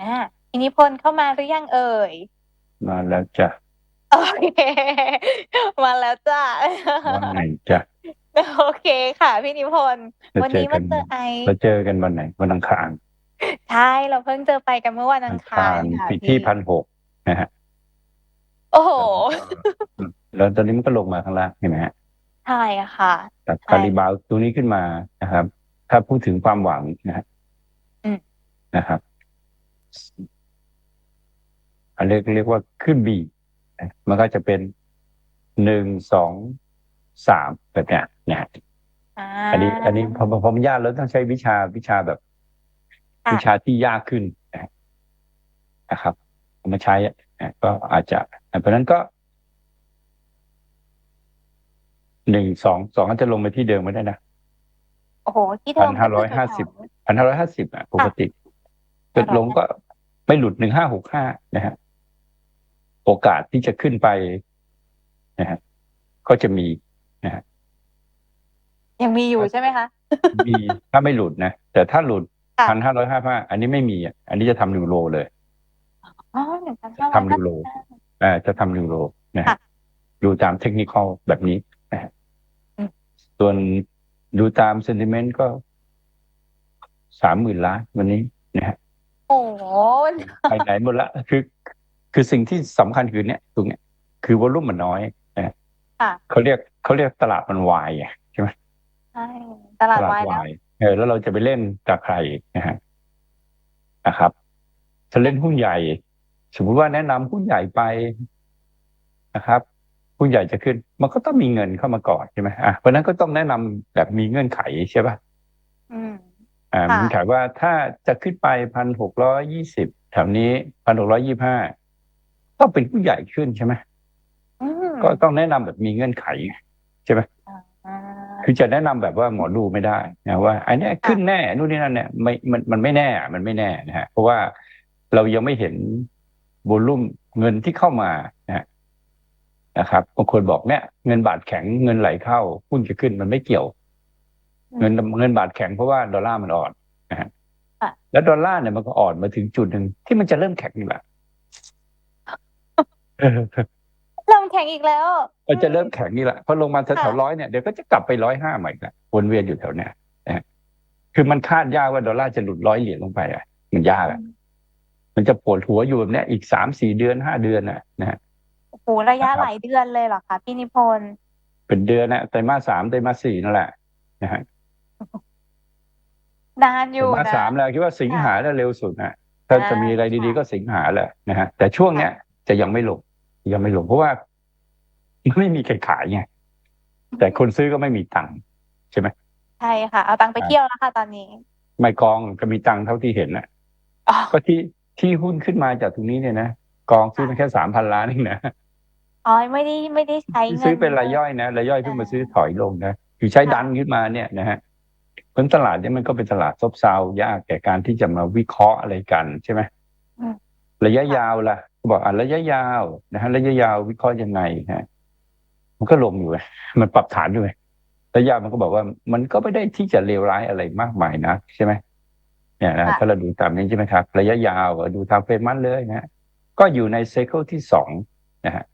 อาอิทธิพลเข้ามาหรือยังเอ่ย?มาแล้วจ้ะโอเค มาแล้วจ้ะว่าไงจ๊ะ?โอเคค่ะพี่นิพนธ์จะวันเจนี้อมกัานเจอไอซ์เราเจอกันวันไหน?วันอังคารใช่เราเพิ่งเจอไปกันเมื่อวันอัอังงคาคารรค่ะปีพที่ี่1,600นะครับโอ้โฮอืมแล้วตอนนี้มันก็ลงมาข้างล่างเห็นไหมครับ?ใช่ค่ะแต่ใช่การรีบาวด์ตรงนี้ขึ้นมานะครับ ถ้าพูดถึงความหวังนะครับอืมนะครับ อันเรียกเรียกว่าขึ้น B นะมันก็จะเป็น1 2 3แบบเนี้ยนะครับอาอันนี้ อันนี้พอพอพอมันยากเราต้องใช้วิชาวิชาแบบค่วิะชาที่ยากขึ้นนะครับนะครับเอามาใช้อะอาก็อาจจะอาเพราะนั้นก็1 2 2อาจจะลงไปที่เดิมก็ได้นะโอ้โฮที่เดิมก็คือแถว1,550ๆ1,550อะปค่กะติ ขึ้นลง1,550ก็ไม่หลุด1565นะครับโอกาสที่จะขึ้นไปนะครับก็จะมีนะครับยังมีอยู่ใช่ไหมคะ?มีถ้าไม่หลุดนะแต่ถ้าหลุดค่ะ1,555อันนี้ไม่มีอะอันนี้จะทำ New Low เลยอ๋อทำ New Low 1,555อาจะทำ New Low นะคค่รัะบดูตาม Technical แบบนี้นะครับอืมส่วนดูตาม sentiment ก็30,000,000,000วันนี้นะครับ โอ้โฮไปไหนหมดแล้วคือคือสิ่งที่สำคัญคือเนี่ยตรงเนี้ยคือวอลลุ่มมันน้อยนะครับค่ะเขาเรียกเขาเรียกตลาดมันวายไงใช่ไหม?ใช่ตลาดตลาดวายแล้ววายเออแล้วเราจะไปเล่นกับใครนะครับนะครับถ้าเล่นหุ้นใหญ่ สมมุติว่าแนะนำหุ้นใหญ่ไปนะครับหุ้นใหญ่จะขึ้น มันก็ต้องมีเงินเข้ามาก่อนใช่ไหม?อาเพราะนั้นก็ต้องแนะนำแบบมีเงื่อนไขใช่เปล่า?อืม อ่าค่ะเงื่อนไขว่าถ้าจะขึ้นไป1,620แถวนี้1,625ต้องเป็นหุ้นใหญ่ขึ้นใช่ไหม?อืมก็ต้องแนะนำแบบมีเงื่อนไขใช่ไหม?อาคือจะแนะนำแบบว่าหมอดูไม่ได้นะว่าอันเนี้ยค่ขึ้ะนแน่นู่นนี่นั่นเนี่ยไม่มันมันไม่แน่อะมันไม่แน่นะครับเพราะว่าเรายังไม่เห็นวอลลุ่มเงินที่เข้ามานะครับนะครับบางคนบอกเนี่ยเงินบาทแข็งเงินไหลเข้าหุ้นจะขึ้นมันไม่เกี่ยวอื เงินมเงินบาทแข็งเพราะว่าดอลลาร์มันอ่อนนะครับค่ะแล้วดอลลาร์เนี่ยมันก็อ่อนมาถึงจุดหนึ่งที่มันจะเริ่มแข็งอีกแล้วเออเริ่มแข็งอีกแล้วมันจะเริ่มแข็งอีกแล้วพอลงมาแถค่ะวๆ100เนี่ยเดี๋ยวก็จะกลับไป105ใหม่อีกแล้ววนเวียนอยู่แถวเนี้ยนะครับคือมันคาดยากว่าดอลลาร์จะหลุด100เหรียญลงไปอะมันยากอือะมมันจะปวดหัวอยู่แบบเนี้ยอีก3-4เดือน5เดือนอะนะครับโอ้โฮระยะนะคหรับลายเดือนเลยเหรอคะพี่นิพนธ์?เป็นเดือนอะไตรมาส3ไตรมาส4นั่นแหละนะครับ นานอไตรยู่มาสนะ3แล้วคิดว่าสิงค่ะหาน่ะเร็วสุดอะถ้าอาจะมีอะไรค่ดีะๆก็สิงหาแหละนะครับแต่ช่วงค่เนี้ะยจะยังไม่ลงยังไม่ลงเพราะว่าไม่มีใครขายไงแต่คนซื้อก็ไม่มีตังค์ใช่ไหม?ใช่ค่ะ เอาตังค์ไปอาเที่ยวแล้วค่ะตอนนี้ไม่กองก็มีตังค์เท่าที่เห็นน่ะอ๋อก็ที่ที่หุ้นขึ้นมาจากตรงนี้เนี่ยนะกองซื้อมาแค่3,000,000,000เองนะอ๋อไม่ได้ไม่ได้ใช้ที่เงิซื้อนเป็นรายเยย่อะอยนะรายย่อยอเพิ่งามาซื้อถอยลงนะคือใช้ค่ะดันขึ้นมาเนี่ยนะครับเพราะ ฉะนั้นตลาดเนี่ยมันก็เป็นตลาดซบเซายากแก่การที่จะมาวิเคราะห์อะไรกันใช่ไหม?อืมระยะค่ะยาวล่ะก็บอกอ่าระยะยาวนะครับระยะยาววิเคราะห์ยังไงนะครับมันก็ลงอยู่ไงมันปรับฐานอยู่ไงระยะยาวมันก็บอกว่า มันก็ไม่ได้ที่จะเลวร้ายอะไรมากมายนักใช่ไหม?เนี่ยนะค่ะถ้าเราดูตามนี้ใช่ไหมครับ?ระยะยาวอะดู time frame month เลยนะครับก็อยู่ในไซเกิลที่2นะครับ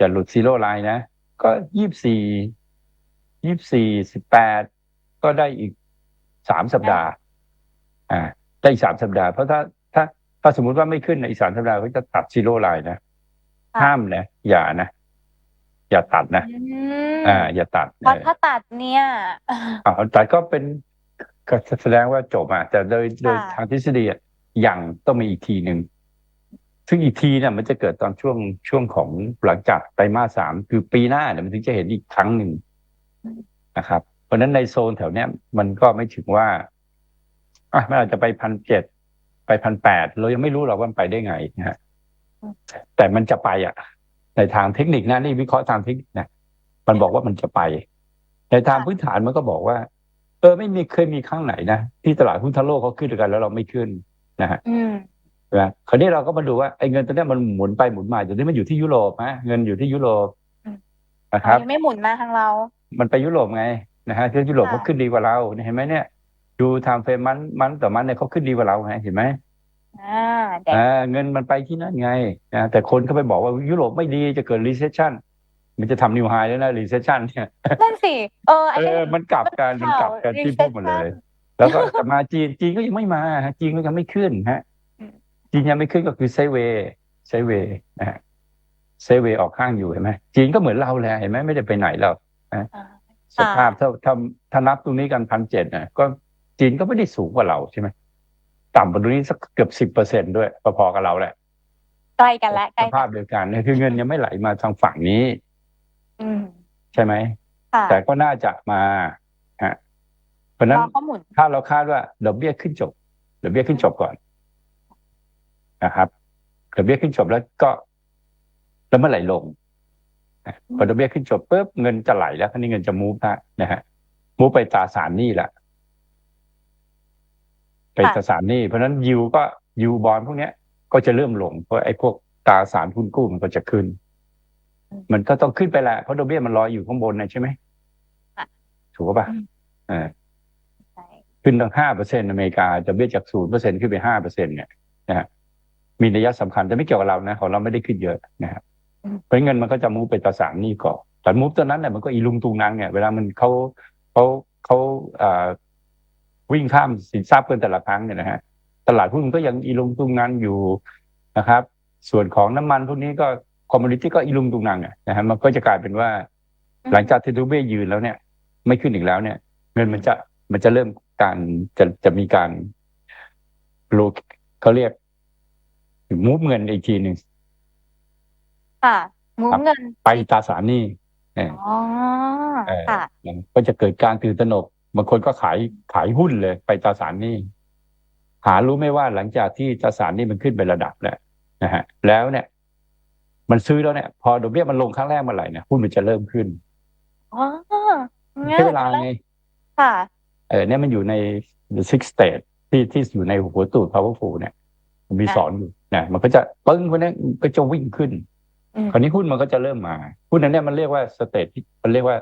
จะหลุด zero line นะ ก็24 24 18 ก็ได้อีก3สัปอาดาห์อาได้อีก3สัปดาห์เพราะถ้าถ้าถ้าสมมุติว่าไม่ขึ้นในอีก3สัปดาห์ก็จะตัด zero line นะค่ห้าะมนะอย่านะอย่าตัดนะอือามอย่าตัดเพราะเออถ้าตัดเนี่ยอ้าวตัดก็เป็นก็แสแสดงว่าจบอะแต่โดยโดค่ยะทางทฤษฎีอะยังต้องมีอีกทีหนึ่งซึ่งอีกทีเนี่ยมันจะเกิดตอนช่วงช่วงของหลังจากไตรมาส3คือปีหน้าเนี่ยมันถึงจะเห็นอีกครั้งหนึ่งอืมนะครับเพ ราะฉะนั้นในโซนแถวเนี้ยมันก็ไม่ถึงว่าอะมันอาจจะไป1,700ไป1,800เรายังไม่รู้หรอกว่ามันไปได้ไงนะครับอืมแต่มันจะไปอะในทางเทคนิคนะนี่วิเคราะห์ทางเทคนิคนะมันบอกว่ามันจะไป ในทางค่ะพื้นฐานมันก็บอกว่า เออไม่มีเคยมีครั้งไหนนะที่ตลาดหุ้นทั่วโลกเขาขึ้นด้วยกัน แล้วเราไม่ขึ้นนะครับอืมใช่ไหม?คราวนี้เราก็มาดูว่าไอ้เงินตัวเนี้ยมันหมุนไปหมุนมาเดี๋ยวนี้มันอยู่ที่ยุโรปนะเงินอยู่ที่ยุโรปอืมนะอ๋คอรับยังไม่หมุนมาทางเรา มันไปยุโรปไง นะครับที่ยุโรปค่เขาะขึ้นดีกว่าเราเนี่ยเห็นไหมเนี่ย ดู time frame month month ต่อ month เนี่ยเขาขึ้นดีกว่าเราไงเห็นไหม?อ่าแดดอ่าเงินมันไปที่นั่นไงนะแต่คนก็ไปบอกว่ายุโรปไม่ดีจะเกิด recession มันจะทำนิวไฮแล้วนะ recession เนี่ยนั่นสิเอออันเอนี้อมันกลับกันมัมันนกข่าลัวบกันที่พูดหมดเลย แล้วก็จะมาจีนจีนก็ยังไม่มาฮะจีนก็ยังไม่ขึ้นฮะอืมจีนยังไม่ขึ้นก็คือไซเวย์ไซเวย์นะฮะไซเวย์ออกข้างอยู่เห็นไหมจีนก็เหมือนเราแหละเห็นไหมไม่ได้ไปไหนแล้วอ่า สภาพถ้าถ้าถ้านับตรงนี้กันพันเจ็ดนะก็จีนก็ไม่ได้สูงกว่าเราใช่ไหมต่ำกว่าตรงนี้สักเกือบสิบเปอร์เซ็นด้วยพอๆกับเราแหละใกล้กันและใกสล้กัภาพนเดียวกันเนี่ยคือเงินยังไม่ไหลมาทางฝั่งนี้อืมใช่ไหมค่ะแต่ก็น่าจะมาฮะเพราะฉะรนั้นอข้อมูลถ้าเราคาดว่าดอกเบี้ยขึ้นจบดอกเบี้ยขึ้นจบก่อนนะครับดอกเบี้ยขึ้นจบแล้วก็แล้วเมื่อไหร่ลงนะ พอดอกเบี้ยขึ้นจบปุ๊บเงินจะไหลแล้วคราวนี้เงินจะมูฟละนะฮะมูฟไปตราสารหนี้ละไปตราสารหนี้เพราะฉะนั้นยิวก็ยิวบอลพวกเนี้ย ก็จะเริ่มลงเพราะไอ้พวกตราสารหุ้นกู้มันก็จะขึ้น มันก็ต้องขึ้นไปแหละเพราะดอกเบี้ยมันลอยอยู่ข้างบนนะใช่ไหมค่ะถูกป่ะอืมเออใช่ขึ้นตั้งห้าเปอร์เซ็นอเมริกาจะเบี้ยจากศูนย์เปอร์เซ็นขึ้นไปห้าเปอร์เซ็นเนี่ยนะฮะมีนัยสำคัญแต่ไม่เกี่ยวกับเรานะของเราไม่ได้ขึ้นเยอะนะครับ เพราะเงินมันก็จะมูฟไปตราสารหนี้ก่อนแต่มูฟตัวนั้นเนี่ยมันก็อีลุงตุงนางเนี่ยเวลามันเขาเขาเขาเอ่อวิ่งข้ามสินทรัพย์กันแต่ละครั้งเนี่ยนะฮะตลาดหุ้นก็ยังอีลุงตุงนางอยู่นะครับ ส่วนของน้ำมันพวกนี้ก็คอมมูนิตี้ก็อีลุงตุงนางอะนะฮะมันก็จะกลายเป็นว่า หลังจากที่ดูเบี้ยยืนแล้วเนี่ย ไม่ขึ้นอีกแล้วเนี่ย เงินมันจะมันจะเริ่มการจะจะมีการโลเขาเรียกมูฟเงินอีกทีหนึ่ง ค่ะมูฟเงินไปตราสารหนี้เอออ๋อเออค่ะ มันก็จะเกิดการตื่นตระหนกบางคนก็ขายขายหุ้นเลย ไปตราสารหนี้หารู้ไหมว่าหลังจากที่ตราสารหนี้มันขึ้นไประดับแล้วนะฮะ แล้วเนี่ย มันซื้อแล้วเนี่ย พอดอกเบี้ยมันลงครั้งแรกเมื่อไหร่เนี่ยหุ้นมันจะเริ่มขึ้นอ๋อใช้เวลาไงค่ะ เออเนี่ยมันอยู่ใน the six state ที่ที่อยู่ในหัวตูด powerful เนี่ย มันมีค่ะสอนอยู่นะมันก็จะปึ้งคนนี้ก็จะวิ่งขึ้นอืม คราวนี้หุ้นมันก็จะเริ่มมา หุ้นนั้นเนี่ยมันเรียกว่าสเตทที่มันเรียกว่า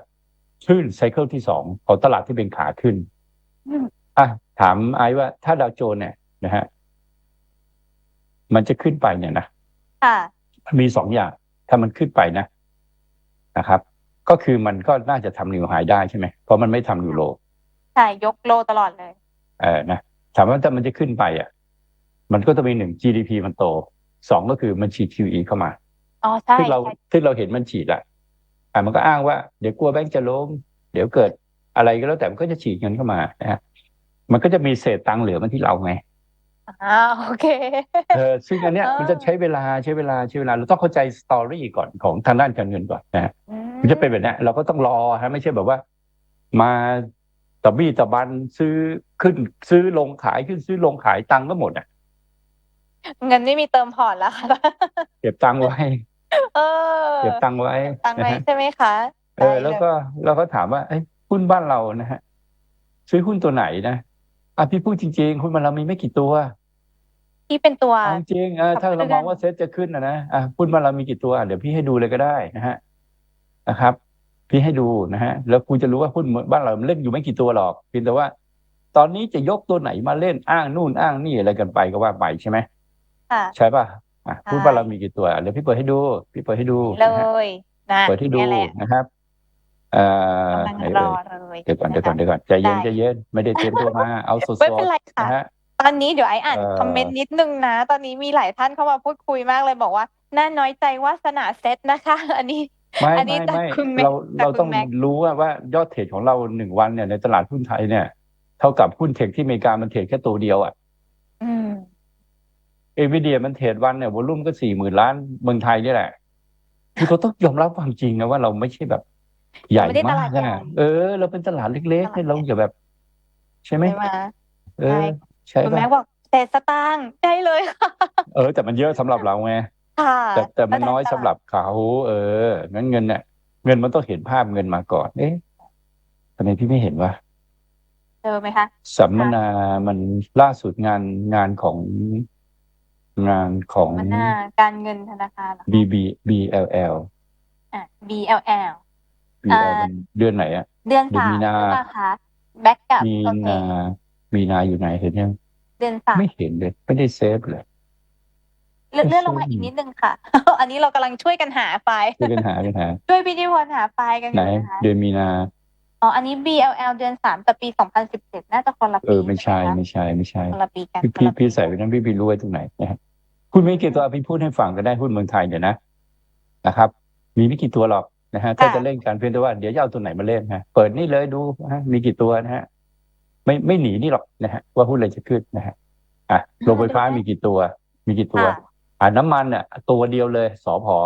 คลื่นไซเคิลที่สองของตลาดที่เป็นขาขึ้นอืมอะถามไอ้ว่าถ้าดาวโจนส์เนี่ยนะฮะมันจะขึ้นไปเนี่ยนะค่ะมันมีสองอย่าง ถ้ามันขึ้นไปนะนะครับ ก็คือมันก็น่าจะทำนิวไฮได้ใช่ไหมเพราะมันไม่ทำนิวโลใช่ยกโลตลอดเลย เออนะถามว่าถ้ามันจะขึ้นไปอะ มันก็ต้องมีหนึ่ง GDP มันโตสองก็คือมันฉีด QE เข้ามา อ๋อใช่ซึ่งเราใช่ซึ่งเราเห็นมันฉีดอะอะมันก็อ้างว่าเดี๋ยวกลัวแบงก์จะล้ม เดี๋ยวเกิดอะไรก็แล้วแต่มันก็จะฉีดเงินเข้ามานะฮะมันก็จะมีเศษตังค์เหลือมันที่เราไงอ่าโอเคเออซึ่งอันเนี้ยเออมันจะใช้เวลาใช้เวลาใช้เวลาเราต้องเข้าใจสตอรี่ก่อนของทางด้านการเงินก่อนนะฮะอืมันจะเป็นแบบเนี้ยเราก็ต้องรอฮะไม่ใช่แบบว่า มาตะบี้ตะบันซื้อขึ้นซื้อลงขายขึ้นซื้อลงขายตังค์ก็หมดอะเงินไม่มีเติมพอร์ตแล้วค่ะเก็บตังค์ไว้ เออเก็บตังค์ไว้ตังค์นะไว้ฮะใช่ไหมคะ เออ แล้วก็เราก็ถามว่าไอ้ยหุ้นบ้านเรานะฮะซื้อหุ้นตัวไหนนะอะพี่พูดจริงๆหุ้นบ้านเรามีไม่กี่ตัวที่เป็นตัวเอาจริงๆเออถ้าเรามองว่าเซ็ตจะขึ้นนะนะอะหุ้นบ้านเรามีกี่ตัวอะเดี๋ยวพี่ให้ดูเลยก็ได้นะฮะนะครับ พี่ให้ดูนะฮะ แล้วคุณจะรู้ว่าหุ้นบ้านเรามันเล่นอยู่ไม่กี่ตัวหรอกเพียงแต่ว่า ตอนนี้จะยกตัวไหนมาเล่นอ้างนู่นอ้างนี่อะไรกันไปก็ว่าไปใช่ไหมค่ะใช่ป่ะ อะใช่หุ้นบ้านเรามีกี่ตัวอะเดี๋ยวพี่เปิดให้ดู พี่เปิดให้ดูเลนะฮะยนะเปิดให้ดูเนี่ยแหละนะครับเอ่อกำลังไหนรเอ่อยเลยเดี๋ยวก่อนเดี๋ยวก่อนเดี๋ยวก่อนใจเย็นได้ใจเย็นไม่ได้เตรียมตัวมา เอาสดไม่เป็นไรๆค่ะนะฮะตอนนี้เดี๋ยวไออ่านเอ่อคอมเมนต์นิดนึงนะ ตอนนี้มีหลายท่านเข้ามาพูดคุยมากเลยบอกว่าน่าน้อยใจวาสนาเซ็ตนะคะ อันนี้ไม่อันนี้ไม่จากไม่คุณแม็กเราจากเราคุณต้องแม็กรู้ว่าว่ายอดเทรดของเราหนึ่งวันเนี่ยในตลาดหุ้นไทยเนี่ย เท่ากับหุ้นเทคที่อเมริกามันเทรดแค่ตัวเดียวอะอืม เอวิเดียมันเทรดวันเนี่ยวอลุ่มก็สี่หมื่นล้านเมืองไทยนี่แหละคือเราต้องยอมรับความจริงนะว่าเราไม่ใช่แบบ ใหญ่ไม่ได้ตมาลาดกใหญ่อะเออ เราเป็นตลาดเล็กๆให้เราอย่าแบบ ใช่ไหมใช่ไหมเออ ใช่ใช่คุณป่ะแม็กบอกเศษสตางค์ได้เลยค่ะเออ แต่มันเยอะสำหรับเราไงค่ะแต่แต่มันน้อยสำหรับเขาเอองั้นเงินเนี่ยเงินมันต้องเห็นภาพเงินมาก่อน เอ๊ะทำไมพี่ไม่เห็นวะเจอไหมคะสัมมนามันล่าสุดงานงานของ งานของมันหน้าการเงินธนาคารเหรอ B B B L L อะ BLL B อ่า L มันเดือนไหนอะ เดือนเดือนสามมีนา ใช่ปะคะแบ็กกับมีโอเคนามีนาอยู่ไหนเห็นยังเดือนสามไม่เห็นเลย ไม่ได้เซฟเลย เลื่อนไม่เลื่อนลงมาใช่อีกนิดนึงค่ะ อันนี้เรากำลังช่วยกันหาไฟล์ ช่วยกันหากันหา ช่วยพี่นิพนธ์หาไฟล์กันอไหน ยู่นะคะเดือนมีนา อ๋ออันนี้ BLL เดือนสามแต่ปีสองพันสิบเจ็ดน่าจะคนละเอปีอ ไม่ใช่ไหมคะไม่ใช่ไม่ใช่คนละปีกันพี่คนพี่ละปีพี่ใส่ไว้นั้นพี่พี่รู้ไว้ตรงไหนนะฮะ คุณมีกี่ตัวพี่พูดให้ฟังก็ได้หุ้นเมืองไทยเนี่ยนะนะครับ มีไม่กี่ตัวหรอกนะฮะถ้าจะเล่นการเพียงแต่ว่าเดี๋ยวจะเอาตัวไหนมาเล่นฮะเปิดนี่เลยดูนะฮะมีกี่ตัวนะฮะไม่ไม่หนีนี่หรอกนะฮะว่าหุ้นอะไรจะขึ้นนะฮะอะโรงไฟฟ้ามีกี่ตัว มีกี่ตัวค่ะอ่าน้ำมันอะ ตัวเดียวเลยสอพอ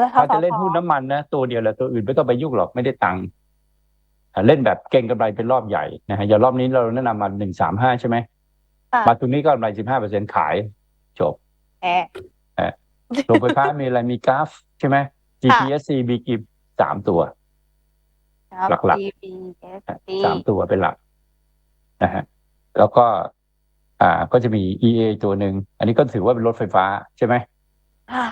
แล้วถ้าจะเล่นหุ้นน้ำมันนะตัวเดียวเลยตัวอื่นไม่ต้องไปยุ่งหรอกไม่ได้ตังค์อ่าเล่นแบบเก่งกำไรเป็นรอบใหญ่นะฮะอย่างรอบนี้เราแนะนำมาหนึ่งสามห้าใช่ไหมค่ะ มาตรงนี้ก็กำไรสิบห้าเปอร์เซ็นขายจบแหมโรงไฟฟ้ามีอะไรมีกราฟใช่ไหม GPSC มีกี่สามตัวครับหลัก GBSC สามตัวเป็นหลักนะฮะแล้วก็ อ่าก็จะมี EA ตัวหนึ่ง อันนี้ก็ถือว่าเป็นรถไฟฟ้าใช่ไหมค่ะ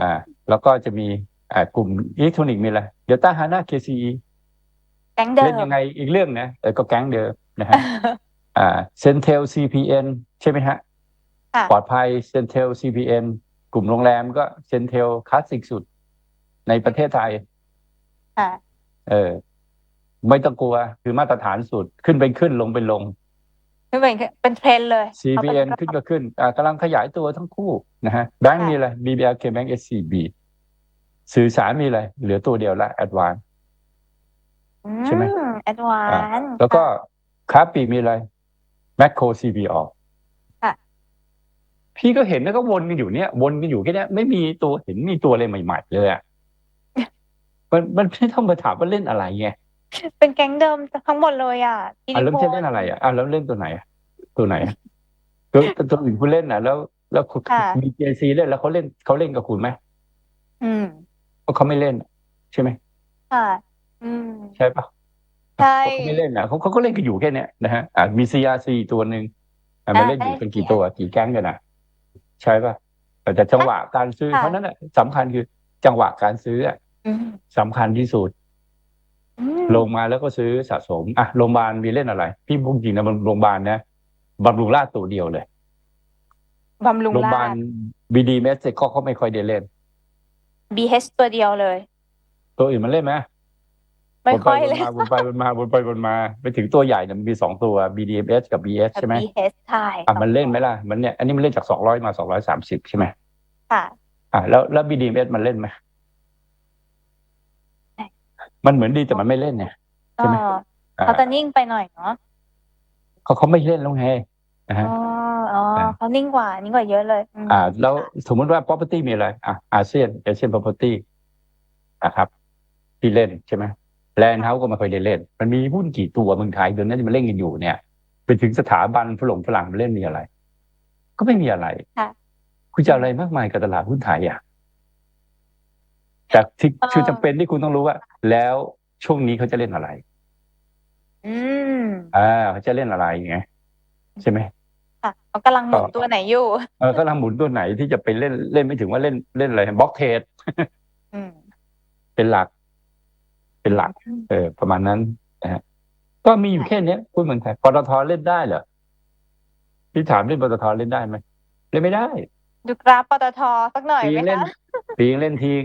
อ่า แล้วก็จะมีอ่ากลุ่มอิเล็กทรอนิกส์มีอะไรเดลต้าฮาน่า KCE แก๊งเดิเล่นมยังไงอีกเรื่องนะเออก็แก๊งเดิมนะฮะ อ่าเซนเทล CPN ใช่ไหมฮะค่ะปลอดภัยเซนเทล CPN กลุ่มโรงแรมก็เซนเทลคลาสสิกสุดในประเทศไทยค่ะเออ ไม่ต้องกลัว คือมาตรฐานสุดขึ้นเป็นขึ้นลงเป็นลงคือเป็นเป็นเทรนด์เลย CPN เอาเป็ขึ้นก็ขึ้นอ่ากำลังขยายตัวทั้งคู่นะฮะแบงก์มีอะไร BBL KBank SCB สื่อสารมีอะไร เหลือตัวเดียวละ Advance ใช่ไหมแอดวาอ่านแล้วก็ค้าปลีกมีอะไร Macro CBO ค่ะพี่ก็เห็นแล้วก็วนกันอยู่เนี่ย วนกันอยู่แค่เนี้ยไม่มีตัวเห็นมีตัวอะไรใหม่ ๆ เลยอะมันมันไม่ต้องมาถามว่าเล่นอะไรไงเป็นแก๊งเดิมทั้งหมดเลยอะพี่อะแล้วนิพจะนธ์เล่นอะไรอะอะแล้วเล่นตัวไหนอะตัวไหนอะตัวตัวตัวอื่นคุณเล่นอะ แล้ว แล้วคุณค่ะมีเจซีเล่นแล้วเขาเล่นเขาเล่นกับคุณไหมอืมเพราะเขาไม่เล่น ใช่ไหมค่ะ อืมใช่ปะ ใช่เขาไม่เล่นอะเขาเขาก็เล่นกันอยู่แค่เนี้ยนะฮะอะมี CRC ตัวหนึ่งอะมาเล่นอยู่เป็นกี่ตัวกี่แก๊งกันอะใช่ปะแต่แต่จังหวะการซื้อเพราะฉะนั้นอะสำคัญคือจังหวะการซื้ออะอืมสำคัญที่สุดอืมลงมาแล้วก็ซื้อสะสมอะโรงพยาบาลมีเล่นอะไร พี่พูดจริงนะมันโรงพยาบาลนะบำรุงราษฎร์ตัวเดียวเลยบำรุงโรงพยาบาราลษฎร์บีดีเมสเซก็เขาไม่ค่อยได้เล่น BH ตัวเดียวเลย ตัวอื่นมันเล่นไหม ไม่วนค่ไปอยวนเลยมาวนไปวนมาวนไปวนมาไปถึงตัวใหญ่เนี่ยมันมีสองตัว BDMs กับ BS ใช่ไหม BH ใช่อะมันเล่นไหมล่ะมันเนี่ยอันนี้มันเล่นจากสองร้อยมาสองร้อยสามสิบใช่ไหมค่ะอะแล้วแล้ว BDMs มันเล่นไหมใช่มันเหมือนดีแต่มันไม่เล่นเนี่ยใช่ไหมเอออะเขาจะนิ่งไปหน่อยเนาะเขาเขาไม่เล่นแล้วไงนะฮะอ๋ออ๋ออ่าเขานิ่งกว่านิ่งกว่าเยอะเลยมอ่า แล้วสมมติว่า property มีอะไร อะอาเซียนอาเซียน property นะครับ ที่เล่นใช่ไหม แลนด์เฮาส์ก็ไม่ค่อยได้เล่น มันมีหุ้นกี่ตัวเมืองไทยเดือนนั้นที่มันเล่นกันอยู่เนี่ยไปถึงสถาบันฝรั่งฝรั่งมันเล่นมีอะไร ก็ไม่มีอะไรค่ะคุณจะเอาอะไรมากมายกับตลาดหุ้นไทยอะแต่ที่เออคือจำเป็นที่คุณต้องรู้ว่า แล้วช่วงนี้เขาจะเล่นอะไร อืมอ่าเขาจะเล่นอะไรไงใช่ไหมค่ะเขากำลังหมุนก็ตัวไหนอยู่เออกำลังหมุนตัวไหนที่จะไปเล่นเล่นไม่ถึงว่าเล่นเล่นอะไรบล็อกเทรดอืมเป็นหลัก เป็นหลัก เออ ประมาณนั้นนะฮะก็มีอยู่แค่เนี้ยพูดเมืองไทยปตทเล่นได้เหรอพี่ถามเล่นปตทเล่นได้ไหมเล่นไม่ได้ดูกราฟปตทสักหน่อยปีไหมเล่นคะปีเล่นทีง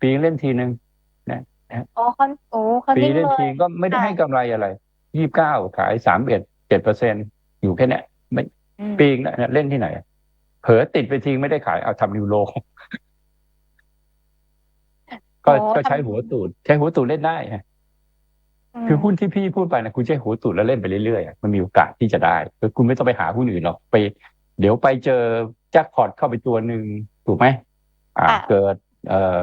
ปีเล่นทีหนึ่งโอ้เขาโอ้เขาปีนิ่งเล่นเลทียก็ไม่ได้ค่ะให้กำไรอะไรยี่สิบเก้าขายสามเอ็ดเจ็ดเปอร์เซ็นอยู่แค่เนี้ยไม่อืมปีนะเล่นที่ไหน เผลอติดไปทีไม่ได้ขายเอาทำนิวโล ก็โอ้ก็ใช้ทำหัวตูด ใช้หัวตูดเล่นได้ฮะมคือหุ้นที่พี่พูดไปนะคุณใช้หัวตูดแล้วเล่นไปเรื่อยๆอะมันมีโอกาสที่จะได้คือคุณไม่ต้องไปหาหุ้นอื่นหรอกไป เดี๋ยวไปเจอแจ็คพอตเข้าไปตัวหนึ่งถูกไหมอ่าค่ะเกิด เอ่อ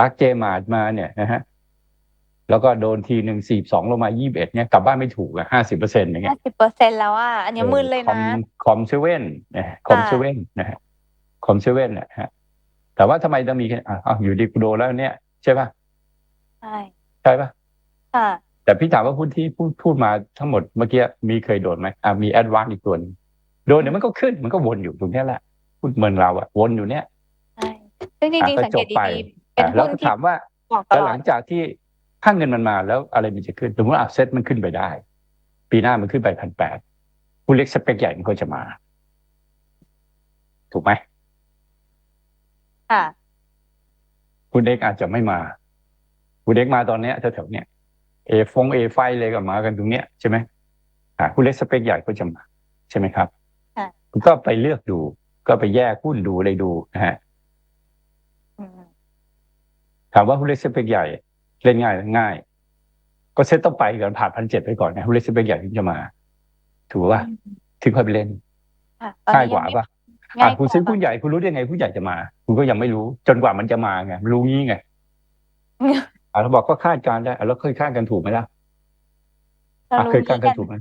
รักเจมาดมาเนี่ยนะฮะแล้วก็โดนทีหนึ่งสี่สองลงมายี่บเอ็ดเนี่ยกลับบ้านไม่ถูกอะห้าสิบเปอร์เซ็นต์อย่างเงี้ห้ายสิบเปอร์เซ็นแล้วอะอันนี้มึนเลยคอนะมคอมเซเว่นนะฮะคอมเซเว่นนะฮะคอมเซเว่นนะฮะ แต่ว่าทำไมต้องมีแค่อะอ้าวอยู่ดีกูโดนแล้วเนี่ย ใช่ป่ะใช่ใช่ป่ะค่ะแต่พี่ถามว่าหุ้นที่พูดพูดมาทั้งหมดเมื่อกี้มีเคยโดนไหมอ่ามีแอดวานอีกตัวหนึงโดนเดี๋ยวมันก็ขึ้นมันก็วนอยู่ตรงเนี้ยแหละหุ้นเมืองเราอะวนอยู่เนี้ยใช่ซึ่งจริงอะๆสังเกตก็จบไปดีๆเป็นอะแล้วหุ้นก็ที่ถามว่าบอกตแล้วลหอลัดงจากที่ถ้าเงินมันมาแล้วอะไรมันจะขึ้นสมมติอะเซ็ตมันขึ้นไปได้ ปีหน้ามันขึ้นไปพันแปดผู้เล็กสเปคใหญ่มันก็จะมา ถูกไหม ค่ะ คุณเอกอาจจะไม่มา คุณเอกมาตอนเนี้ยแถวๆเนี้ยเอฟงเอไฟเลยกับมากันตรงเนี้ยใช่ไหมอ่าคุณเล็กสเปคใหญ่ก็จะมา ใช่ไหมครับค่ะคุณก็ไปเลือกดู ก็ไปแยกหุ้นดูอะไรดูนะฮะอืมถามว่าหุ้นเล็กสเปคใหญ่ เล่นง่ายไหมง่าย ก็เซ็ตต้องไปก่อนผ่านพันเจ็ดไปก่อนนะหุ้นเล็กสเปคใหญ่ถึงจะมา ถูกป่ะถึงค่อยไปเล่นค่ะตอนง่ายนี้กว่ายังไม่ป่ะ ง่าอะยคุณซื้อว่าหุ้นใหญ่คุณรู้ได้ไงหุ้นใหญ่จะมา คุณก็ยังไม่รู้ จนกว่ามันจะมาไงรู้งี้ไงอะเราบอกก็คาดการณ์ได้อะแล้วเคยคาดกันถูกไหมล่ะเราอะรู้เคยคาดกันถูกไหม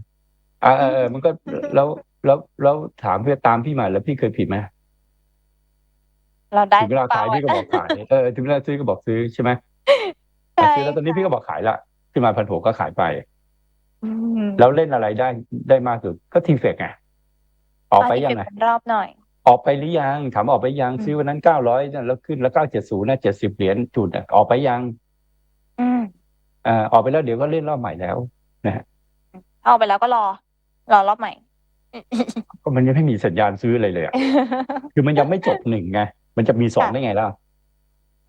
อ่าเออเออมันก็แล้วแล้วแล้วถามเพื่อตามพี่มาแล้วพี่เคยผิดไหมเราได้ถึงเวลาขายพี่ก็บอกขายเออถึงเวลาซื้อก็บอกซื้อใช่ไหมใช่ซื้อแล้วตอนนี้พี่ก็บอกขายละพี่มาพันหกก็ขายไปอืมแล้วเล่นอะไรได้ได้มากสุดก็ทีเฟกไงออกไปยังไงอาจจะเป็นรอบหน่อย ออกไปหรือยัง ถามออกไปยังอืมซื้อวันนั้นเก้าร้อยแล้วขึ้นแล้วเก้าเจ็ดศูนย์นะเจ็ดสิบเหรียญจุดอะออกไปยังอืมอ่าออกไปแล้วเดี๋ยวก็เล่นรอบใหม่แล้วเอาไปแล้วก็รอ รอรอบใหม่ ก็มันยังไม่มีสัญญาณซื้ออะไรเลยอะคือมันยังไม่จบหนึ่งไงมันจะมีสองค่ะได้ไงล่ะ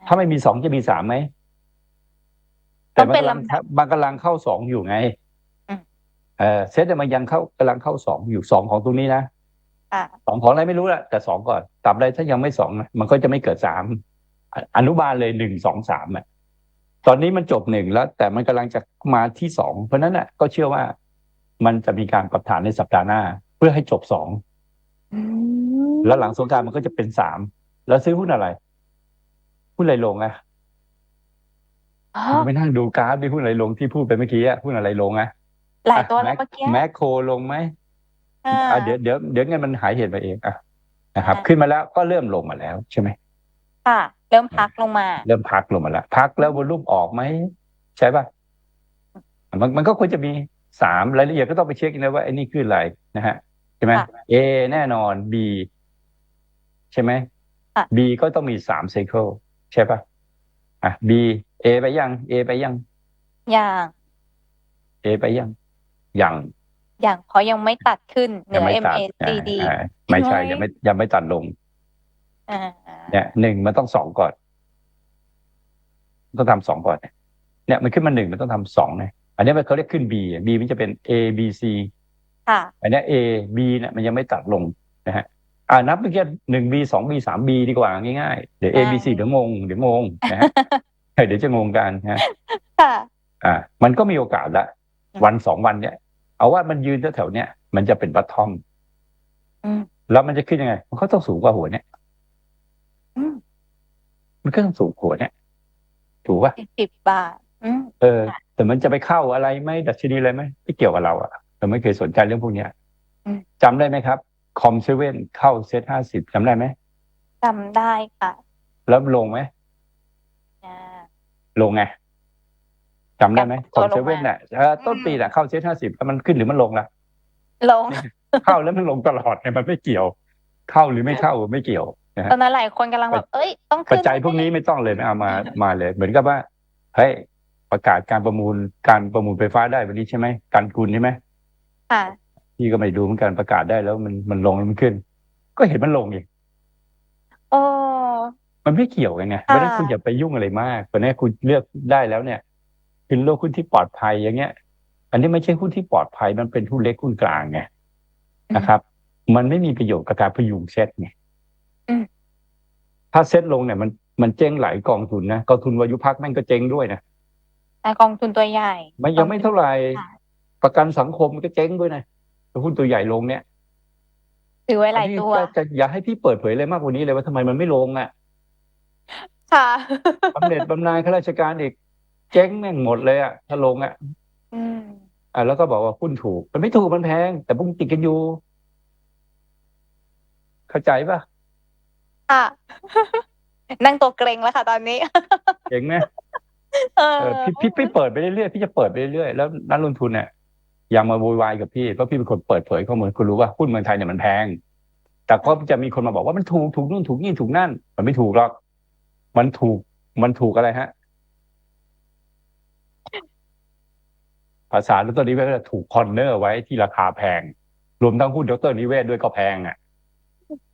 ถ้าไม่มีสองจะมีสามไหมต้แต่องมันเป็นกำลังลำดับมันกำลังเข้าสองอยู่ไงอืมเออเซตเนี่ยมันยังเข้ากำลังเข้าสองอยู่สองของตรงนี้นะค่ะ สองของอะไรไม่รู้แหละแต่สองก่อนตราบใดถ้ายังไม่สองนะมันก็จะไม่เกิดสามออนุบาลเลยหนึ่งสองสามอะตอนนี้มันจบหนึ่งแล้ว แต่มันกำลังจะมาที่สองเพราะฉะนั้นน่ะ ก็เชื่อว่ามันจะมีการปรับฐานในสัปดาห์หน้า เพื่อให้จบสองอืมแล้วหลังสงกรารมันก็จะเป็นสามแล้วซื้อหุ้นอะไรหุ้นอะไรลงอะอ๋อไปนั่งดูกราฟดิหุ้นอะไรลงที่พูดไปเมื่อกี้อะหุ้นอะไรลงอะหลายตัวอะแล้วเมื่อกี้แมคโครลงไหม อ่าอะเดี๋ยวเดี๋ยวเดี๋ยวเงินมันหายเหตุไปเองอะนะครับอ่าขึ้นมาแล้วก็เริ่มลงมาแล้วใช่ไหมค่ะเริ่มพักลงมา เริ่มพักลงมาแล้วพักแล้ววอลุ่มออกไหมใช่ป่ะมันมันก็ควรจะมีสามรายละเอียดก็ต้องไปเช็คนะว่าไอ้นี่คืออะไรนะฮะใช่ไหมค่ะ A แน่นอน B ใช่ไหมค่ะ B ก็ต้องมีสามไซเคิลใช่ป่ะอะ B A ไปยัง A ไปยังอย่าง A ไปยังยัง อย่างเพราะยังไม่ตัดขึ้นเหนืยัอไม่ตัด MACD อ่าอ่าไม่ใช่ใช่ไหมยังไม่ยังไม่ตัดลงอ่าเนี่ยหนึ่งมันต้องสองก่อน ต้องทำสองก่อน เนี่ยเนี่ยมันขึ้นมาหนึ่งมันต้องทำสองเนี่ยอันนี้มันเขาเรียกขึ้น B อะ B มันจะเป็น A B C ค่ะอันเนี้ย A B เนี่ยมันยังไม่ตัดลงนะฮะอ่านับเมื่อกี้หนึ่ง B สอง B สาม B ดีกว่าง่ายๆเดี๋ยว A B C เดี๋ยวงงเดี๋ยวงงนะฮะเดี๋ยวจะงงกันนะฮะค่ะอ่า มันก็มีโอกาสละอืมวันสองวันเนี่ย เอาว่ามันยืนแถวๆเนี้ยมันจะเป็นบัตทอมอืมแล้วมันจะขึ้นยังไง มันก็ต้องสูงกว่าหัวเนี่ยอืมมันก็ต้องสูงกว่าหัวเนี่ยถูกป่ะสี่สิบบาทอืมเออ แต่มันจะไปเข้าอะไรไหมดัชนีอะไรไหมไม่เกี่ยวกับเราอะเราไม่เคยสนใจเรื่องพวกเนี้ยอืมจำได้ไหมครับ คอมเซเว่นเข้าเซตห้าสิบจำได้ไหมจำได้ค่ะ แล้วลงไหมอ่าลงไง จำได้ไหมกลัคบอตัวลงมามเซเว่นน่ะเออต้นปีน่ะเข้าเซตห้าสิบแล้วมันขึ้นหรือมันลงล่ะลงเข้าแล้วมันลงตลอดเนี่ยมันไม่เกี่ยว เข้าหรือไม่เข้าไม่เกี่ยวนะฮะตอนนั้นหลายคนกำลังแบบเอ้ยต้องปัขึ้จนจัยพวกนี้ไม่ต้องเลยไม่เอามามาเลย เหมือนกับว่าเฮ้ยประกาศการประมูลการประมูลไฟฟ้าได้วันนี้ใช่ไหมการกุลใช่ไหมค่ะพี่ก็ไม่ดูเหมือนกันประกาศได้แล้วมันมันลงแล้วมันขึ้น ก็เห็นมันลงอีกโอ้มันไม่เกี่ยวกันไงเพราะฉะนั้นคุณอย่าไปยุ่งอะไรมากเพราะฉะนั้นคุณเลือกได้แล้วเนี่ย คุณเลือกหุ้นที่ปลอดภัยอย่างเงี้ย อันนี้ไม่ใช่หุ้นที่ปลอดภัยมันเป็นหุ้นเล็กหุ้นกลางไงนะครับ มันไม่มีประโยชน์กับการพยุงเซ็ตไงอืมถ้าเซ็ตลงเนี่ยมันมันเจ๊งหลายกองทุนนะกองทุนวายุพักแม่งก็เจ๊งด้วยนะแต่กองทุนตัวใหญ่ มันยังไม่เท่าไหร่ค่ะประกันสังคมมันก็เจ๊งด้วยนะแต่หุ้นตัวใหญ่ลงเนี่ยถือไว้หลายตัวอันนี้จะจะอย่าให้พี่เปิดเผยเลยมากกว่านี้เลยว่าทำไมมันไม่ลงอะ ค่ะบำเหน็จบำนาญข้าราชการอีก เจ๊งแม่งหมดเลยอะถ้าลงอะอืมอะแล้วก็บอกว่าหุ้นถูก มันไม่ถูกมันแพง แต่พวกมึงติดกันอยู่ เข้าใจป่ะค่ะ นั่งตัวเกรงแล้วค่ะ ตอนนี้เจ๋งไหมเออเออพี่พี่พี่เปิดไปเรื่อยๆพี่จะเปิดไปเรื่อยๆแล้วนักลงทุนเนี่ยอย่ามาโวยวายกับพี่เพราะพี่เป็นคนเปิดเผยข้อมูลคุณรู้ว่าหุ้นเมืองไทยเนี่ยมันแพง แต่ก็จะมีคนมาบอกว่ามันถูกถูกนู่นถูกนี่ถูกนั่น มันไม่ถูกหรอก มันถูกมันถูกอะไรฮะ ภาษาดรนิเวศก็จะถูกคอนเนอร์ไว้ที่ราคาแพง รวมทั้งหุ้นดรนิเวศด้วยก็แพงอะ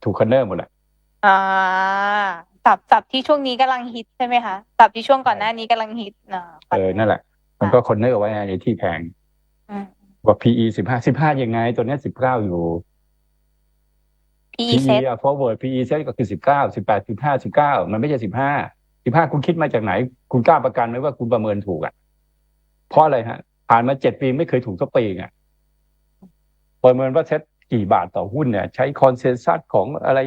ถูกคอนเนอร์หมดแหละอ่าสับสับที่ช่วงนี้กำลังฮิตใช่ไหมคะสับที่ช่วงก่อนหน้านี้กำลังฮิตนะเออนั่นแหละ มันก็คอนเนอร์ไว้ในที่แพงอืมว่า PE สิบห้าสิบห้ายังไง ตัวเนี้สิบเก้าอยู่ PE PE เซ็ตอะ forward PE เซ็ตก็คือสิบเก้าสิบแปดสิบห้าสิบเก้ามันไม่ใช่สิบห้าสิบห้าคุณคิดมาจากไหน คุณกล้าประกันไหมว่าคุณประเมินถูกอะเพราะอะไรฮะ ผ่านมาเจ็ดปีไม่เคยถูกสักปีอะประเมินว่าเซ็ตกี่บาทต่อหุ้นเนี่ย ใช้คอนเซนซัสของอะไร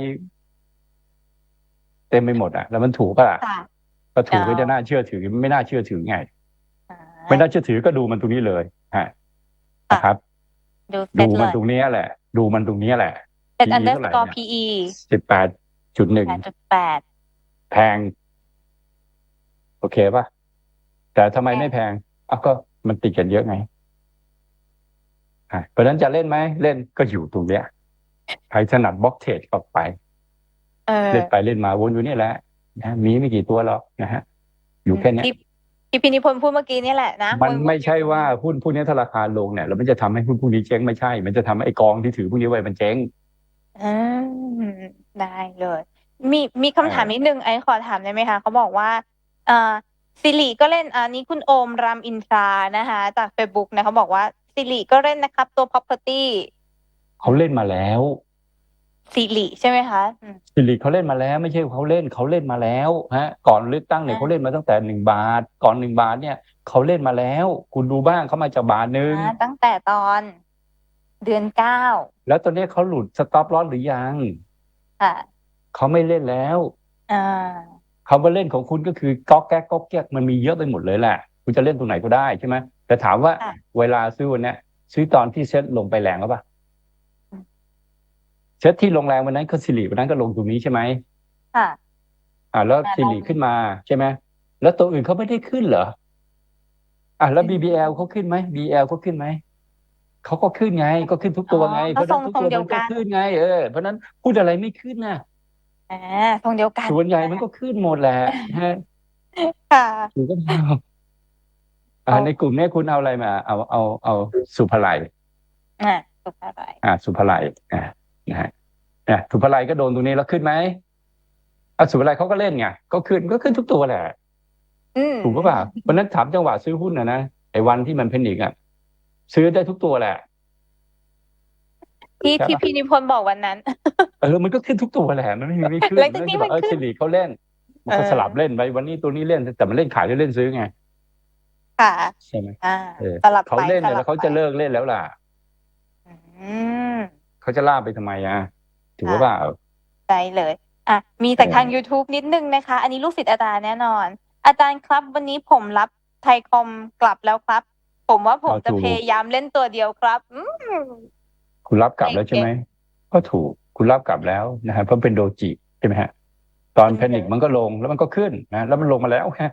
เต็มไปหมดอะ แล้วมันถูกปะล่ะค่ะก็ถูกอ๋อก็จะน่าเชื่อถือ ไม่น่าเชื่อถือไงอ่าไม่น่าเชื่อถือก็ดูมันตรงนี้เลยฮะนะครับ ดูเซ็ดูตเลมันยตรงนี้แหละ ดูมันตรงนี้แหละ เป็น PE อันเดอร์เท่าสไหร่กอร์เนี่ย PE สิบแปดจุดหนึ่งแปดจุดแปดแพง โอเคป่ะ แต่ทำไมแพงไม่แพงอ้าวก็ มันติดกันเยอะไงอะเพราะฉะนั้นจะเล่นไหมเล่นก็อยู่ตรงเนี้ยใครถนัดบล็อกเทรดก็ไปเออเล่นไปเล่นมาวนอยู่นี่แหละนะมีไม่กี่ตัวหรอกนะฮะ อยู่แค่เนี้ยที่ที่พินิพนธ์พูดเมื่อกี้นี่แหละนะมันไม่ใช่ว่าหุ้นพวกนี้ถ้าราคาลงเนี่ยแล้วมันจะทำให้หุ้นพวกนี้เจ๊งไม่ใช่ มันจะทำให้ไอ้กองที่ถือพวกนี้ไว้มันเจ๊งอืมได้เลย มีมีคำถามเออนิดนึงไอ้ขอถามได้ไหมคะเขาบอกว่า เอ่อ สิริก็เล่นอันนี้คุณโอมรามอินทรานะคะจาก Facebook นะเขาบอกว่าสิริก็เล่นนะครับ ตัว property เขาเล่นมาแล้วสิริใช่ไหมคะอืมสิริเขาเล่นมาแล้ว ไม่ใช่เขาเล่นเขาเล่นมาแล้วฮะ ก่อนเลือกตั้งเนี่ยอ่าเขาเล่นมาตั้งแต่หนึ่งบาท ก่อนหนึ่งบาทเนี่ยเขาเล่นมาแล้ว คุณดูบ้างเขามาจากบาทหนึ่งอ่าตั้งแต่ตอนเดือนเก้าแล้วตอนนี้เขาหลุดสต็อปลอสหรือยังค่ะเขาไม่เล่นแล้วอ่า เขามาเล่นของคุณก็คือก๊อกแก๊กก๊อกแก๊กมันมีเยอะไปหมดเลยแหละคุณจะเล่นตรงไหนก็ได้ใช่ไหมแต่ถามว่าค่ะเวลาซื้อวันเนี้ยซื้อตอนที่เซ็ตลงไปแรงหรือเปล่าอืมเซ็ตที่ลงแรงวันนั้นก็สิริวันนั้นก็ลงตรงนี้ใช่ไหมค่ะอ่าแล้วอ่าสิริลงขึ้นมาใช่ไหมแล้วตัวอื่นเขาไม่ได้ขึ้นเหรออ่าแล้วขึ้น BBL เขาขึ้นไหม BL เขาขึ้นไหมเขาก็ขึ้นไง ก็ขึ้นทุกตัวไงอ๋อเพราะฉะนั้นก็ทุกทรงตัวเดียวมันก็กันขึ้นไงเออเพราะฉะนั้นพูดอะไรไม่ขึ้นนะ อ่าทรงเดียวกัน ส่วนใหญ่มันก็ขึ้นหมดแหละฮะ ค่ะ ถูกก็เอาอ่า เอา ในกลุ่มเนี้ยคุณเอาอะไรมา เอา เอา เอาสุภาลัยอ่าสุภาพไรอ่า สุภาลัยอ่านะฮะเนี่ยสุภาลัยก็โดนตรงนี้แล้วขึ้นไหมอะสุภาลัยเขาก็เล่นไง ก็ขึ้น ก็ขึ้นทุกตัวแหละ อืม ถูกก็ปล่า เพราะฉะนั้นถามจังหวะซื้อหุ้นนะนะ ไอ้วันที่มันเพนิกอะ ซื้อได้ทุกตัวแหละ ที่ใช่ปะที่พี่นิพนธ์บอกวันนั้น เออมันก็ขึ้นทุกตัวแหละมันไม่มีไม่ขึ้นหลังจากนี้ไใช่มันว่าเออขึ้นสิริเขาเล่นมันก็เออสลับเล่นไปวันนี้ตัวนี้เล่นแต่มันเล่นขายหรือเล่นซื้อไง ค่ะใช่ไหมอ่าเออสลับเขาไปเล่นเนี่ยสแล้บวเขาจะไปเลิกเล่นแล้วล่ะอืมเขาจะล่าไปทำไมอะถือว่าเปล่าได้เลย อะ มีจากเออทาง YouTube นิดนึงนะคะ อันนี้ลูกศิษย์อาจารย์แน่นอน อาจารย์ครับวันนี้ผมรับไทยคอมกลับแล้วครับ ผมว่าผมจะพยายามเล่นตัวเดียวครับอืม คุณรับกลับแล้วใช่ไหมก็ถูกคุณรับกลับแล้วนะฮะเพราะเป็นโดจิใช่ไหมฮะตอนอืมแพนิคมันก็ลงแล้วมันก็ขึ้นนะแล้วมันลงมาแล้วฮะ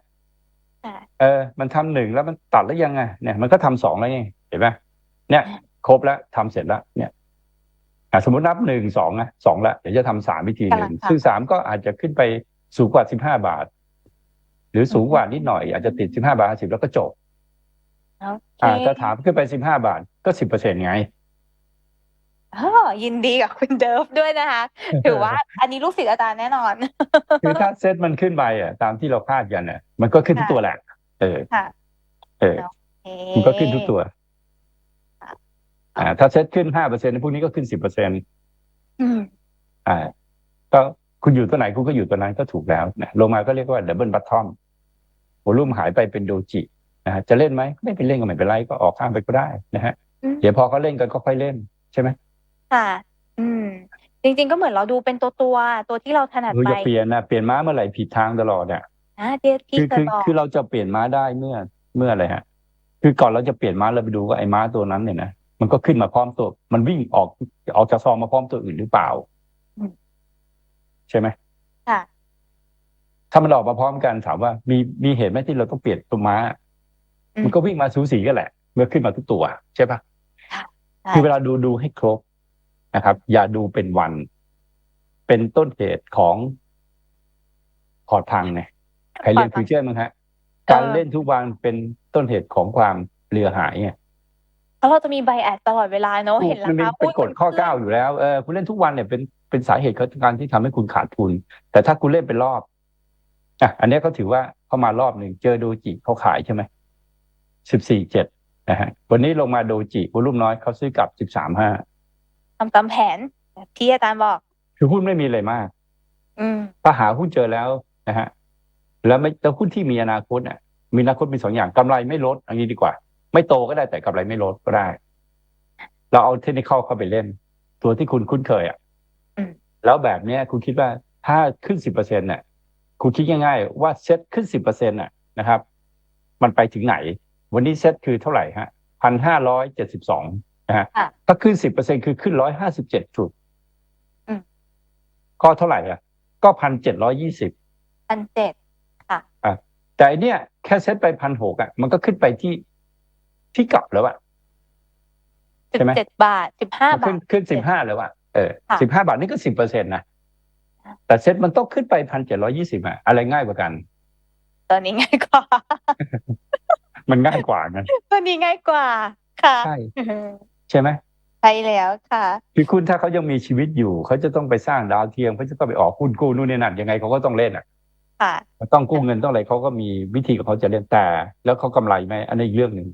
ค่ะเออ มันทำหนึ่งแล้วมันตัดแล้วยังไงเนี่ยมันก็ทำสองแล้วไงเห็นไหมเนี่ย ครบแล้วทำเสร็จแล้วเนี่ยอะสมมตินับหนึ่งสองนะสองแล้วเดี๋ยวจะทำสามวิธีหนึ่งกำลังค่ะซึ่งสามก็อาจจะขึ้นไปสูงกว่าสิบห้าบาท หรือสูงกว่านิดหน่อย อาจจะติดสิบห้าบาทสิบแล้วก็จบโอเคอ่าถ้าถามขึ้นไปสิบห้าบาทก็สิบเปอร์เซ็นต์ไงอ๋อ ยินดีกับคุณเดิฟด้วยนะคะ ถือว่าอันนี้ลูกศิษย์อาจารย์แน่นอน คือถ้าเซตมันขึ้นไปอะตามที่เราคาดกันอะ มันก็ขึ้นทุกตัวแหละ เออค่ะเออเอ๊ะมันก็ขึ้นทุกตัวค่ะอ่า ถ้าเซตขึ้นห้าเปอร์เซ็นต์พวกนี้ก็ขึ้นสิบเปอร์เซ็นต์อืมอ่า ก็คุณอยู่ตัวไหนคุณก็อยู่ตัวนั้นก็ถูกแล้วนะลงมาก็เรียกว่าดับเบิลบัตทอมวอลุ่มหายไปเป็นโดจินะฮะจะเล่นไหมไม่เป็นเล่นก็ไม่เป็นไรก็ออกข้างไปก็ได้นะฮะอืมเดี๋ยวพอเขาเล่นกันก็ค่อยเล่นใช่ไหม ค่ะ อืม จริง ๆ ก็เหมือนเราดูเป็นตัวตัวๆตัวที่เราถนัดเออไป อย่าเปลี่ยนนะเปลี่ยนม้าเมื่อไหร่ผิดทางตลอดอะ อ่าเดียที่คือจะคือ บอกคือเราจะเปลี่ยนม้าได้เมื่อเมื่ออะไรฮะ คือก่อนเราจะเปลี่ยนม้าเราไปดูว่าไอ้ม้าตัวนั้นเนี่ยนะมันก็ขึ้นมาพร้อมตัว มันวิ่งออกออกจากซองมาพร้อมตัวอื่นหรือเปล่าใช่ไหมค่ะ ถ้ามันออกมาพร้อมกันถามว่ามีมีเหตุไหมที่เราต้องเปลี่ยนตัวม้า อืมมันก็วิ่งมาสูสีกันแหละ เมื่อขึ้นมาทุกตัว ใช่ปะใช่คือเวลาดูดูให้ครบ นะครับ อย่าดูเป็นวัน เป็นต้นเหตุของพอร์ตพังเนี่ยใครเรียนฟิวเจอร์มั้งฮะ การเล่นทุกวันเป็นต้นเหตุของความเรือหายไงราะเราจะมีไบแอสตลอดเวลาเนอะเห็นรามันมีคาเป็นกฎข้อขึ้นเก้าอยู่แล้วเออคุณเล่นทุกวันเนี่ยเป็นเป็นสาเหตุของการที่ทำให้คุณขาดทุน แต่ถ้าคุณเล่นเป็นรอบอะอันเนี้ยเขาถือว่าเข้ามารอบหนึ่งเจอโดจิเขาขายใช่ไหมสิบสี่เจ็ดนะฮะวันนี้ลงมาโดจิวอลุ่มน้อยเขาซื้อกลับสิบสามห้า ทำตามแผนแบบที่อาจารย์บอก คือหุ้นไม่มีอะไรมาก อืมถ้าหาหุ้นเจอแล้วนะฮะ แล้วไม่แล้วหุ้นที่มีอนาคตเนี่ยมีอนาคตมีสองอย่างกำไรไม่ลดเอันนี้ดีกว่า ไม่โตก็ได้แต่กำไรไม่ลดก็ได้ เราเอาเทคนิคเข้าไปเล่น ตัวที่คุณคุ้นเคยอะอืมแล้วแบบเนี้ยคุณคิดว่าถ้าขึ้นสิบเปอร์เซ็นต์เนี่ยคุณคิดง่ายๆว่าเซ็ตขึ้นสิบเปอร์เซ็นต์น่ะนะครับ มันไปถึงไหน วันนี้เซ็ตคือเท่าไหร่ฮะพันห้าร้อยเจ็ดสิบสอง นะฮะค่ะถ้าขึ้นสิบเปอร์เซ็นคือขึ้นร้อยห้าสิบเจ็ดจุดอืมก็เท่าไหร่อะ ก็พันเจ็ดร้อยี่สิบพันเจ็ดค่ะแต่อันเนี่ยแค่เซ็ตไปพันหกอะ มันก็ขึ้นไปที่ที่กลับแล้วอะสิใช่บไหมเจ็ดบาทสิบห้ามันบาขึ้ทนขึ้นสิบห้าแล้วอะเออค่ะสิบห้าบาทนี่ก็สิบเปอร์เซ็นต์นะค่ะแต่เซ็ตมันต้องขึ้นไปพันเจ็ดร้อยี่สิบอะอะไรง่ายกว่ากัน ตอนนี้ง่ายกว่า มันง่ายกว่านะตอนนี้ง่ายกว่าค่ะใช่ ใช่ไหมใช่แล้วค่ะคือคุณถ้าเขายังมีชีวิตอยู่เขาจะต้องไปสร้างดาวเทียมเขาจะต้องไปออกหุ้นกู้นู่นนี่นั่นยังไงเขาก็ต้องเล่นอะค่ะต้องกู้เงินต้องอะไรเขาก็มีวิธีของเขาจะเล่นแต่ แล้วเขากำไรไหมอันนี้อีกเรื่องหนึ่ง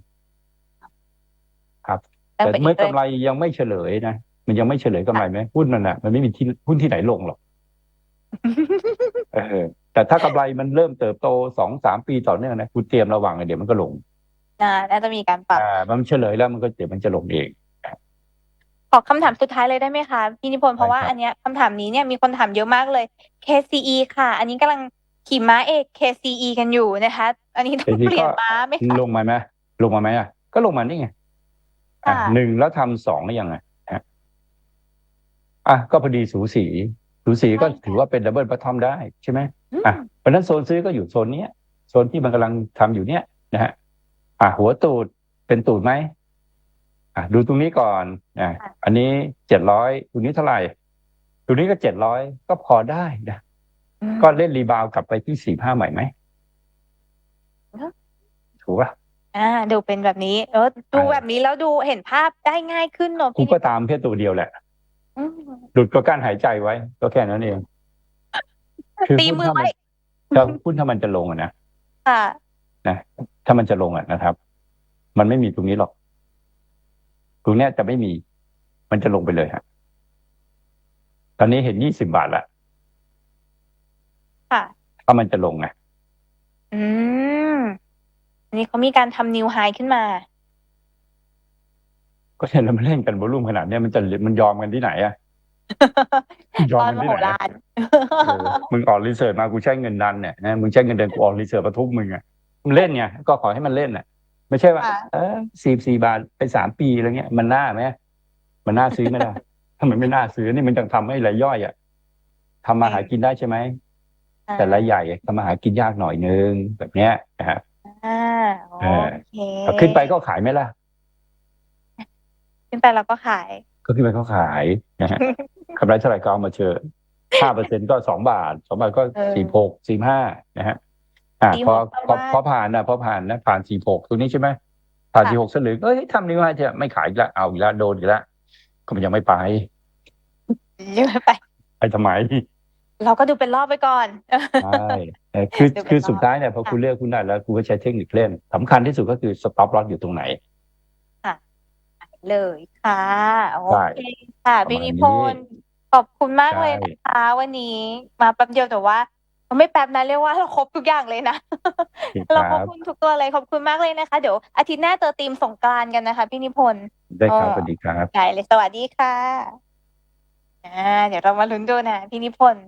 ครับแล้วแต่เป็นเมื่ออีกเรื่กำองไรยังไม่เฉลยนะมันยังไม่เฉลยกำไรไหมหุ้นมันอะมันไม่มีที่หุ้นที่ไหนลงหรอกเออแต่ถ้ากำไรมันเริ่มเติบโตสองสามปีต่อเนื่องนะคุณเตรียมระวังอะเดี๋ยวมันก็ลงอ่าน่าจะมีการปรับอ่ามันเฉลยแล้วมันก็เดี๋ยวมันจะลงเอง ขอคำถามสุดท้ายเลยได้ไหมคะพี่นิพนธ์เพราะว่าได้ครับอันเนี้ยคำถามนี้เนี่ยมีคนถามเยอะมากเลย KCE ค่ะ อันนี้กำลังขี่ม้าเอก KCE กันอยู่นะคะ อันนี้ต้อง KCE เปลี่ยนม้าไหมคะลงมาไหมลงมาไหมอะก็ลงมานี่ไงอะค่ะหนึ่งแล้วทำสองได้ยังไงฮะอะก็พอดีสูสี สูสีก็ถือว่าเป็นดับเบิลบัตทอมได้ใช่ไหมอืมอะเพราะฉะนั้นโซนซื้อก็อยู่โซนเนี้ยโซนที่มันกำลังทำอยู่เนี้ยนะฮะอะหัวตูดเป็นตูดไหม อะดูตรงนี้ก่อนอะอันนี้เจ็ดร้อยตรงนี้เท่าไหร่ตรงนี้ก็เจ็ดร้อยก็พอได้นะอืมก็เล่นรีบาวกลับไปที่สี่ห้าใหม่ไหมเนอะถูกป่ะอ่า ดูเป็นแบบนี้ เออ ดูอ่าแบบนี้แล้วดูเห็นภาพได้ง่ายขึ้นเนอะกูพี่นิพก็นธ์ตามแค่ตัวเดียวแหละอืมหลุดก็กั้นหายใจไว้ ก็แค่นั้นเองคือตีมือไว้ถ้าหุ้นถ้ามันจะลงอะนะค่ะนะถ้ามันจะลงอะนะครับ มันไม่มีตรงนี้หรอก ตรงเนี้ยจะไม่มี มันจะลงไปเลยฮะตอนนี้เห็นยี่สิบาทละค่ะถ้ามันจะลงไงอืมอันนี้เขามีการทำนิวไฮขึ้นมา ก็เห็นแล้วมันเล่นกันวอลุ่มขนาดเนี้ยมันจะมันยอมกันที่ไหนอะยอตมอนกันมที่โหไหนฬาอะรเออมึงออกรีเสิร์ชมากูใช้เงินดันเนี่ยนะมึงใช้เงินเดือนกูออกรีเสิร์ชมาทุบมึงอะมึงเล่นไงก็ขอให้มันเล่นน่ะ ไม่ใช่ว่าค่ะ เออสี่สี่บาทไปสามปีอะไรเงี้ย มันน่าไหมมันน่าซื้อไหมล่ะ ถ้ามันไม่น่าซื้อนี่มันจังทำให้รายย่อยอะทำมาหากินได้ใช่ไหมแต่รายใหญ่ทำมาหากินยากหน่อยนึงแบบเนี้ยนะฮะ อ่าโอเออ เคเอาขึ้นไปก็ขายไหมล่ะ ขึ้นไปเราก็ขาย ก็ขึ้นไปก็ขายนะฮะ กำไรเท่าไหร่ก็เอามาเชิญห้าเปอร์เซ็นก็สองบาทสองบาทก็เออ สี่หกสี่ห้านะฮะ อ่าสี่พอหกพอประมาณพอผ่านนะพอผ่านนะผ่านสี่หกตรงนี้ใช่ไหมผ่านค่ะสี่หกสลึงเอ้ยทำนี่ว่าจะไม่ขายอีกแล้วเอาอีกแล้วโดนอีกแล้วก็มันยังไม่ไปเยอะไปไปทำไม เราก็ดูเป็นรอบไปก่อนใช่เออคือเดี๋ยวไปคือรอสุดท้ายเนี่ยพอค่ะคุณเลือกคุณได้แล้วคุณก็ใช้เทคนิคเล่นสำคัญที่สุดก็คือสต็อปลอสอยู่ตรงไหนเลยค่ะ โอใช่เคค่ะประมาณพี่นิพนนี้ธ์ขอบคุณมากเลยใช่นะคะ วันนี้มาแป๊บเดียวแต่ว่า ไม่แป๊บนะเรียกว่าเราครบทุกอย่างเลยนะคเรารัขอบบคุณทุกตัวเลยขอบคุณมากเลยนะคะ เดี๋ยวอาทิตย์หน้าเจอทีมสงกรานต์กันนะคะพี่นิพนธ์ได้ครับอ๋อสวัสดีครับได้เลยสวัสดีค่ะอ่าเดี๋ยวเรามาลุ้นดูนะพี่นิพนธ์